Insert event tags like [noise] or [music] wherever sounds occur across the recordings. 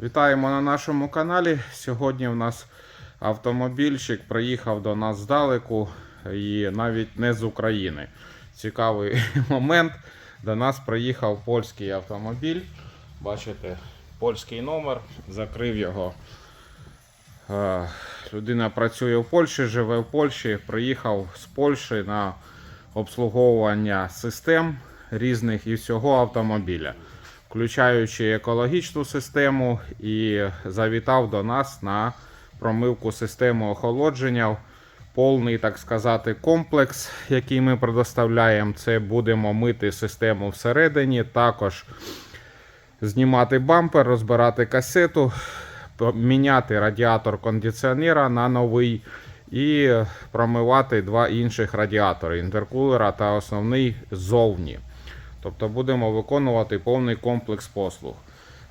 Вітаємо на нашому каналі. Сьогодні у нас автомобільчик приїхав до нас здалеку і навіть не з України. Цікавий [laughs] момент. До нас приїхав польський автомобіль. Бачите, польський номер, закрив його. Е, Людина працює в Польщі, живе в Польщі, приїхав з Польщі на обслуговування систем різних і всього автомобіля, включаючи екологічну систему, і завітав до нас на промивку системи охолодження. Повний, так сказати, комплекс, який ми предоставляємо. Це будемо мити систему всередині, також знімати бампер, розбирати касету, міняти радіатор кондиціонера на новий і промивати два інших радіатори інтеркулера та основний ззовні. Тобто будемо виконувати повний комплекс послуг.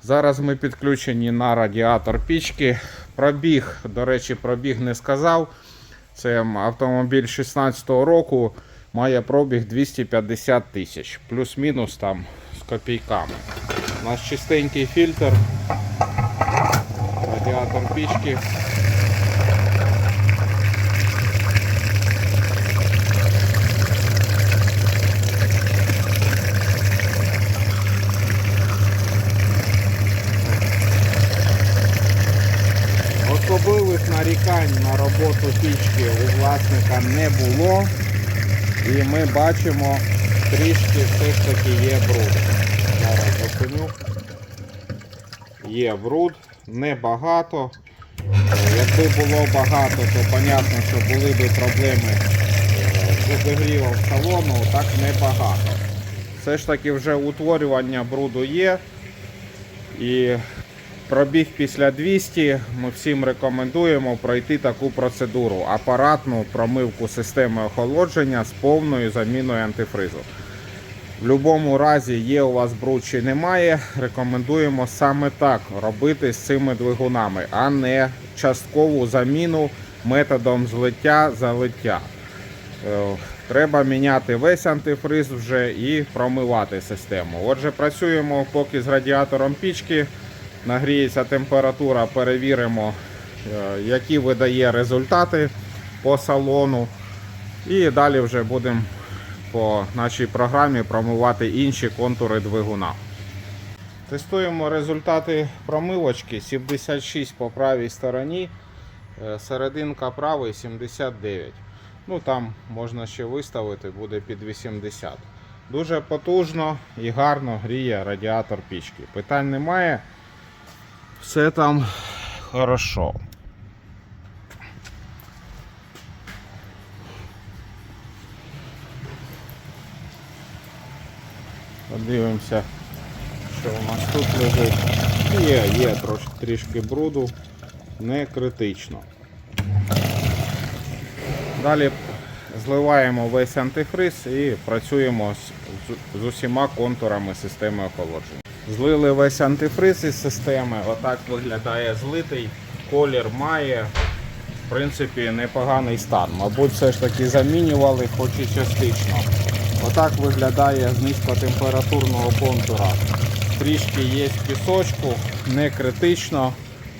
Зараз ми підключені на радіатор пічки. Пробіг, до речі, пробіг не сказав. Це автомобіль 16-го року, має пробіг 250 тисяч, плюс-мінус там з копійками. У нас чистенький фільтр, радіатор пічки. Особливих нарікань на роботу пічки у власника не було. І ми бачимо, трішки все ж таки є бруд. Зараз зупиню. Є бруд, небагато. Якби було багато, то понятно, що були б проблеми е, з обігрівом салону, так небагато. Все ж таки вже утворювання бруду є. І Пробіг після 200. Ми всім рекомендуємо пройти таку процедуру: апаратну промивку системи охолодження з повною заміною антифризу. В будь-якому разі є у вас бруд чи немає. Рекомендуємо саме так робити з цими двигунами, а не часткову заміну методом злиття залиття. Е, Треба міняти весь антифриз вже і промивати систему. Отже, працюємо поки з радіатором пічки. Нагріється температура, перевіримо, е, які видає результати по салону. І далі вже будемо по нашій програмі промивати інші контури двигуна. Тестуємо результати промивочки. 76 по правій стороні, е, серединка правий 79. Ну там можна ще виставити, буде під 80. Дуже потужно і гарно гріє радіатор пічки. Питань немає. Все там хорошо. Подивимося, що у нас тут лежить. Є, є трошки трішки бруду, не критично. Далі зливаємо весь антифриз і працюємо з, з, усіма контурами системи охолодження. Злили весь антифриз із системи. Отак виглядає злитий. Колір має. В принципі, непоганий стан. Мабуть, все ж таки замінювали, хоч і частично. Отак виглядає з низькотемпературного контура. Трішки є пісочку, не критично.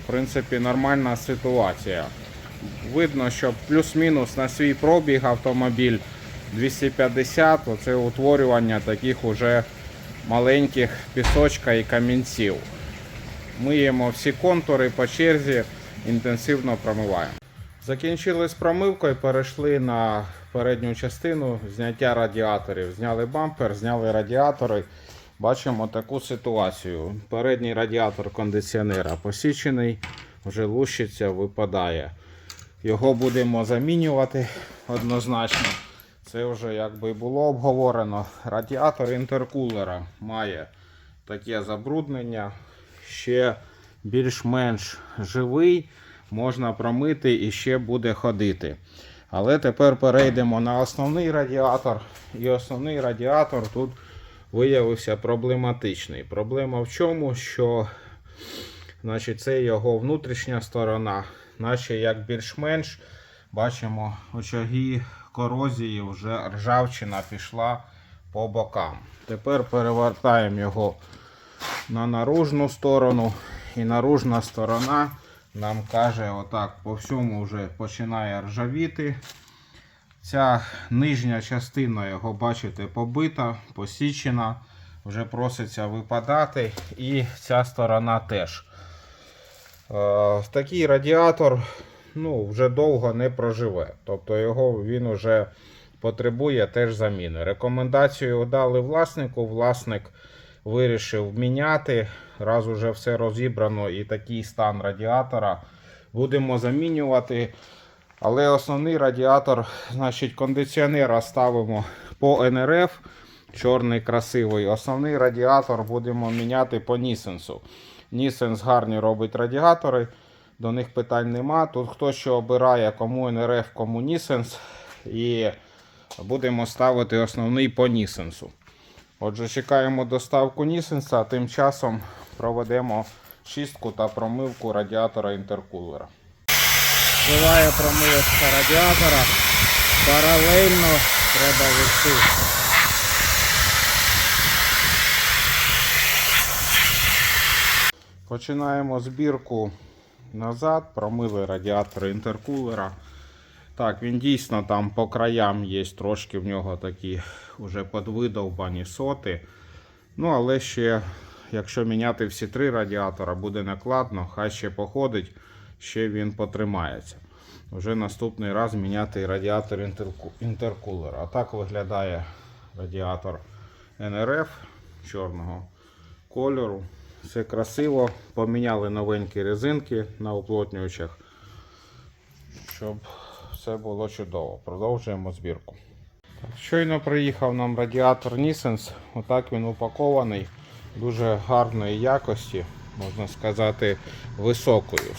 В принципі, нормальна ситуація. Видно, що плюс-мінус на свій пробіг автомобіль 250, оце утворювання таких уже маленьких пісочка і камінців. Миємо всі контури по черзі, інтенсивно промиваємо. Закінчили з промивкою, перейшли на передню частину зняття радіаторів. Зняли бампер, зняли радіатори. Бачимо таку ситуацію. Передній радіатор кондиціонера посічений, вже лущиться, випадає. Його будемо замінювати однозначно. Це вже якби було обговорено. Радіатор інтеркулера має таке забруднення. Ще більш-менш живий, можна промити і ще буде ходити. Але тепер перейдемо на основний радіатор. І основний радіатор тут виявився проблематичний. Проблема в чому, що значить, це його внутрішня сторона, наче як більш-менш бачимо очаги корозії, вже ржавчина пішла по бокам. Тепер перевертаємо його на наружну сторону і наружна сторона нам каже, отак по всьому вже починає ржавіти. Ця нижня частина його, бачите, побита, посічена, вже проситься випадати, і ця сторона теж. Е, такий радіатор ну, вже довго не проживе. Тобто його він вже потребує теж заміни. Рекомендацію дали власнику. Власник вирішив міняти. Раз уже все розібрано і такий стан радіатора. Будемо замінювати. Але основний радіатор, значить, кондиціонера ставимо по НРФ. Чорний красивий. Основний радіатор будемо міняти по Нісенсу. Нісенс гарні робить радіатори, до них питань нема. Тут хто що обирає, кому НРФ, кому Нісенс. І будемо ставити основний по Нісенсу. Отже, чекаємо доставку Нісенса, а тим часом проведемо чистку та промивку радіатора інтеркулера. Буває промивочка радіатора. Паралельно треба вести. Починаємо збірку назад, промили радіатор інтеркулера. Так, він дійсно там по краям є трошки в нього такі вже подвидовбані соти. Ну, але ще, якщо міняти всі три радіатора, буде накладно, хай ще походить, ще він потримається. Вже наступний раз міняти радіатор інтеркулера. А так виглядає радіатор НРФ чорного кольору. Все красиво. Поміняли новенькі резинки на уплотнювачах, щоб все було чудово. Продовжуємо збірку. Щойно приїхав нам радіатор Nissens. Отак він упакований. Дуже гарної якості, можна сказати, високою.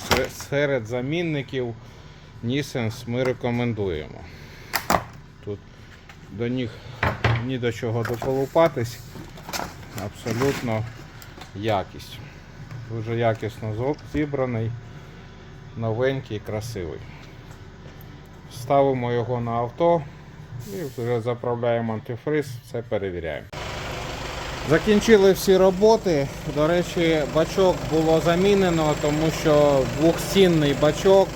Серед замінників Nissens ми рекомендуємо. Тут до них ні до чого доколупатись. Абсолютно якість. Дуже якісно зібраний, новенький, красивий. Ставимо його на авто і вже заправляємо антифриз, все перевіряємо. Закінчили всі роботи. До речі, бачок було замінено, тому що двохстінний бачок,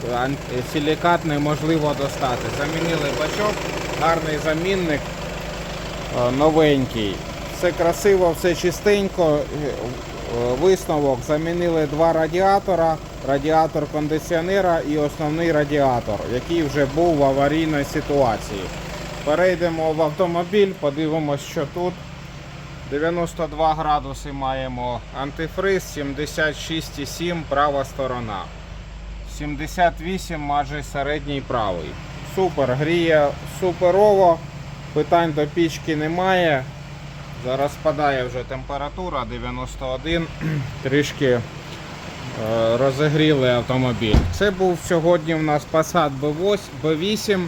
силікат неможливо достати. Замінили бачок, гарний замінник, е, новенький. Все красиво, все чистенько. Е, е, Висновок замінили два радіатора, радіатор кондиціонера і основний радіатор, який вже був в аварійній ситуації. Перейдемо в автомобіль, подивимось, що тут. 92 градуси маємо антифриз, 76,7 права сторона. 78 майже середній правий. Супер, гріє суперово, питань до пічки немає. Зараз спадає вже температура 91, [clears throat] трішки е, розігріли автомобіль. Це був сьогодні у нас Passat B8, B8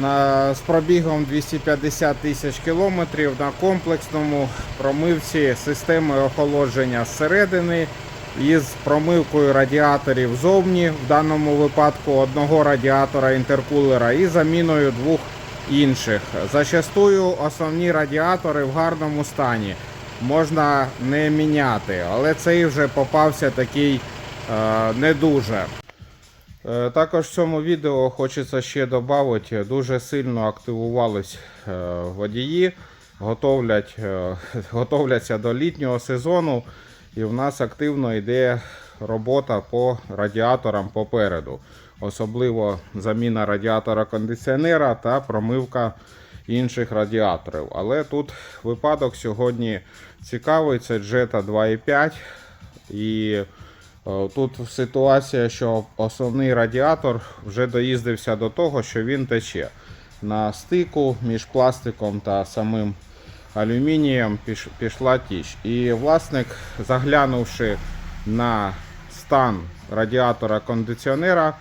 на, з пробігом 250 тисяч кілометрів на комплексному промивці системи охолодження зсередини із промивкою радіаторів зовні, в даному випадку одного радіатора інтеркулера і заміною двох інших. Зачастую основні радіатори в гарному стані можна не міняти, але цей вже попався такий е, не дуже. Е, Також в цьому відео хочеться ще додати, дуже сильно активувались е, водії, готовлять, е, [laughs] готовляться до літнього сезону, і в нас активно йде робота по радіаторам попереду. Особливо заміна радіатора кондиціонера та промивка інших радіаторів. Але тут випадок сьогодні цікавий, це Jetta 2.5 і Е, Тут ситуація, що основний радіатор вже доїздився до того, що він тече. На стику між пластиком та самим алюмінієм пішла тіч. І власник, заглянувши на стан радіатора кондиціонера,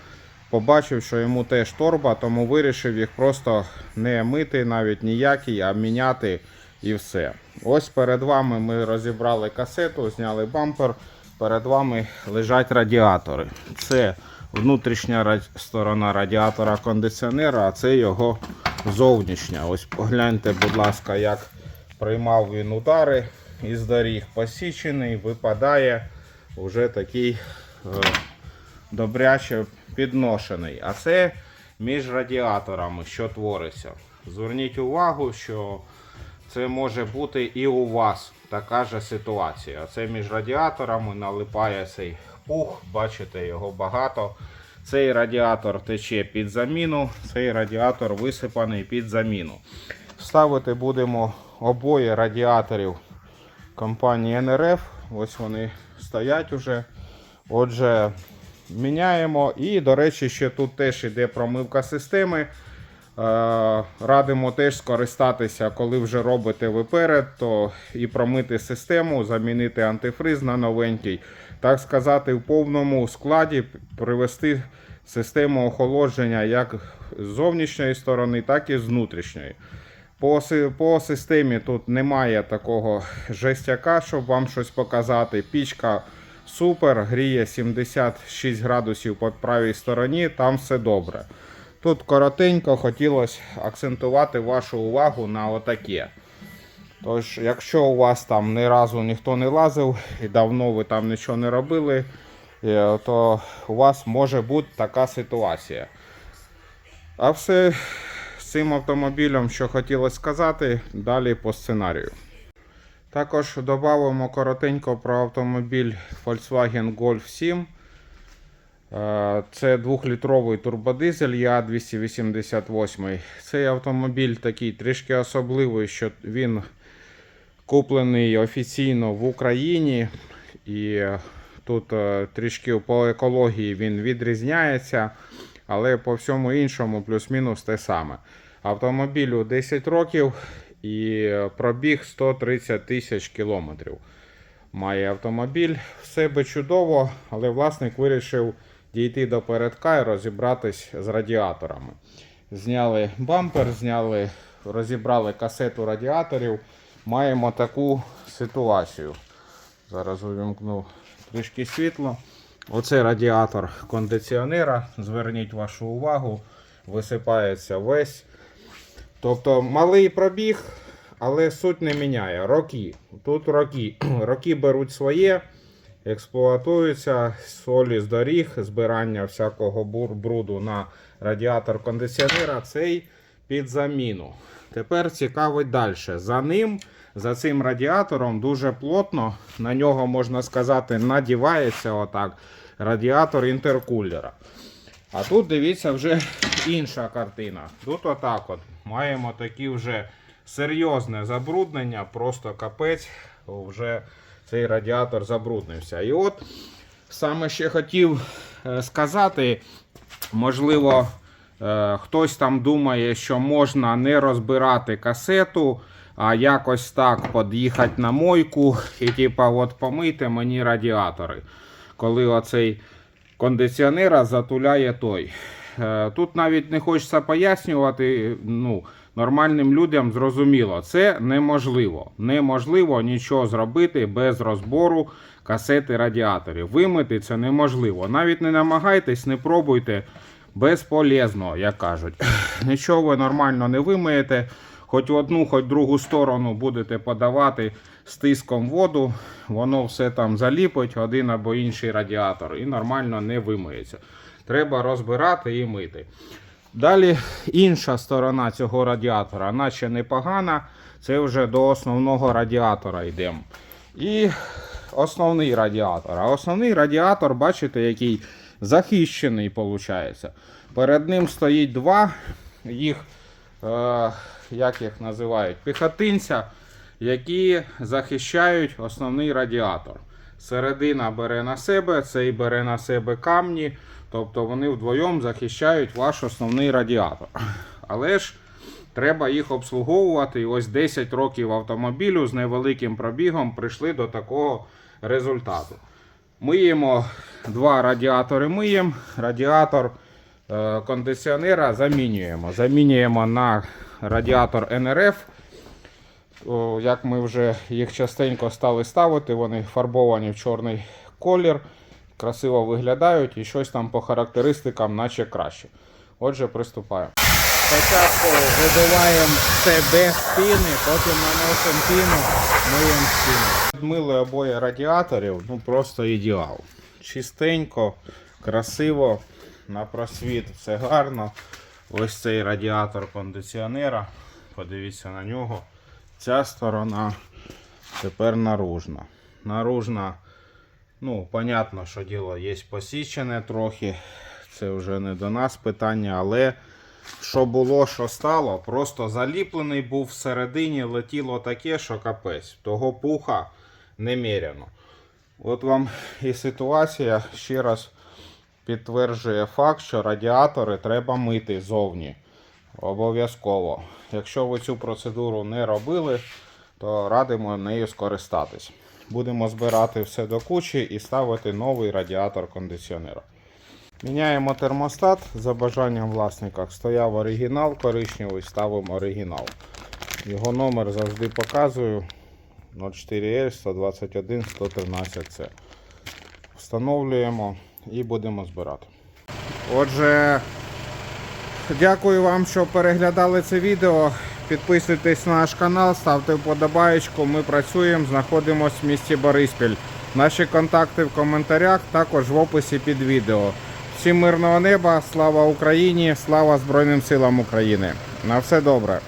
побачив, що йому теж торба, тому вирішив їх просто не мити, навіть ніякий, а міняти і все. Ось перед вами ми розібрали касету, зняли бампер. Перед вами лежать радіатори. Це внутрішня сторона радіатора кондиціонера, а це його зовнішня. Ось погляньте, будь ласка, як приймав він удари із доріг посічений, випадає. вже такий е, добряче підношений. А це між радіаторами, що твориться. Зверніть увагу, що це може бути і у вас така ж ситуація. Це між радіаторами налипає цей пух, бачите, його багато. Цей радіатор тече під заміну, цей радіатор висипаний під заміну. Ставити будемо обоє радіаторів компанії НРФ. Ось вони стоять уже. Отже, міняємо. І, до речі, ще тут теж іде промивка системи. Е, Радимо теж скористатися, коли вже робите ви перед, то і промити систему, замінити антифриз на новенький. Так сказати, в повному складі привести систему охолодження як з зовнішньої сторони, так і з внутрішньої. По, по системі тут немає такого жестяка, щоб вам щось показати. Пічка супер, гріє 76 градусів по правій стороні, там все добре. Тут коротенько хотілося акцентувати вашу увагу на отаке. Тож, якщо у вас там ні разу ніхто не лазив і давно ви там нічого не робили, е, то у вас може бути така ситуація. А все з цим автомобілем, що хотілося сказати, далі по сценарію. Також додамо коротенько про автомобіль Volkswagen Golf 7. Е, Це 2-літровий турбодизель Я288. Цей автомобіль такий трішки особливий, що він куплений офіційно в Україні. І тут е, трішки по екології він відрізняється, але по всьому іншому плюс-мінус те саме. Автомобілю 10 років і пробіг 130 тисяч кілометрів. Має автомобіль, все би чудово, але власник вирішив дійти до передка і розібратись з радіаторами. Зняли бампер, зняли, розібрали касету радіаторів. Маємо таку ситуацію. Зараз увімкну трішки світло. Оце радіатор кондиціонера. Зверніть вашу увагу, висипається весь. Тобто малий пробіг, але суть не міняє. Роки. Тут роки. [clears throat] Роки беруть своє, експлуатуються, солі з доріг, збирання всякого бруду на радіатор кондиціонера. Цей під заміну. Тепер цікавить далі. За ним, за цим радіатором, дуже плотно, на нього можна сказати, надівається отак радіатор інтеркулера. А тут дивіться вже інша картина. Тут отак от маємо такі вже серйозне забруднення, просто капець, вже цей радіатор забруднився. І от саме ще хотів е, сказати, можливо, е, хтось там думає, що можна не розбирати касету, а якось так під'їхати на мойку і типа от помийте мені радіатори. Коли оцей кондиціонера затуляє той. Е, Тут навіть не хочеться пояснювати. Ну, нормальним людям зрозуміло, це неможливо. Неможливо нічого зробити без розбору касети радіаторів. Вимити це неможливо. Навіть не намагайтесь, не пробуйте. Безполезно, як кажуть. [laughs] Нічого ви нормально не вимиєте. Хоч в одну, хоч в другу сторону будете подавати з тиском воду, воно все там заліпить, один або інший радіатор, і нормально не вимиється. Треба розбирати і мити. Далі інша сторона цього радіатора, наче непогана. Це вже до основного радіатора йдемо. І основний радіатор. А основний радіатор, бачите, який захищений, виходить. Перед ним стоїть два, їх, е, як їх називають, піхотинця, які захищають основний радіатор. Середина бере на себе, цей бере на себе камні, тобто вони вдвоєм захищають ваш основний радіатор. Але ж треба їх обслуговувати. І ось 10 років автомобілю з невеликим пробігом прийшли до такого результату. Миємо два радіатори миємо, радіатор е, кондиціонера замінюємо. Замінюємо на радіатор НРФ. Як ми вже їх частенько стали ставити, вони фарбовані в чорний колір, красиво виглядають і щось там по характеристикам, наче краще. Отже, приступаємо. Спочатку вибиваємо все без піни, потім наносимо піну, миємо спину. Відмили обоє радіаторів, ну просто ідеал. Чистенько, красиво, на просвіт все гарно. Ось цей радіатор кондиціонера. Подивіться на нього. Ця сторона тепер наружна. Наружна, ну, понятно, що діло є посічене трохи. Це вже не до нас питання, але що було, що стало, просто заліплений був всередині, летіло таке, що капець. Того пуха немеряно. От вам і ситуація ще раз підтверджує факт, що радіатори треба мити зовні. Обов'язково. Якщо ви цю процедуру не робили, то радимо нею скористатись. Будемо збирати все до кучі і ставити новий радіатор кондиціонера. Міняємо термостат за бажанням власника. Стояв оригінал коричневий, ставимо оригінал. Його номер завжди показую 04L 121 113 c Встановлюємо і будемо збирати. Отже, дякую вам, що переглядали це відео. Підписуйтесь на наш канал, ставте вподобаєчку. Ми працюємо, знаходимося в місті Бориспіль. Наші контакти в коментарях, також в описі під відео. Всім мирного неба, слава Україні, слава Збройним силам України. На все добре.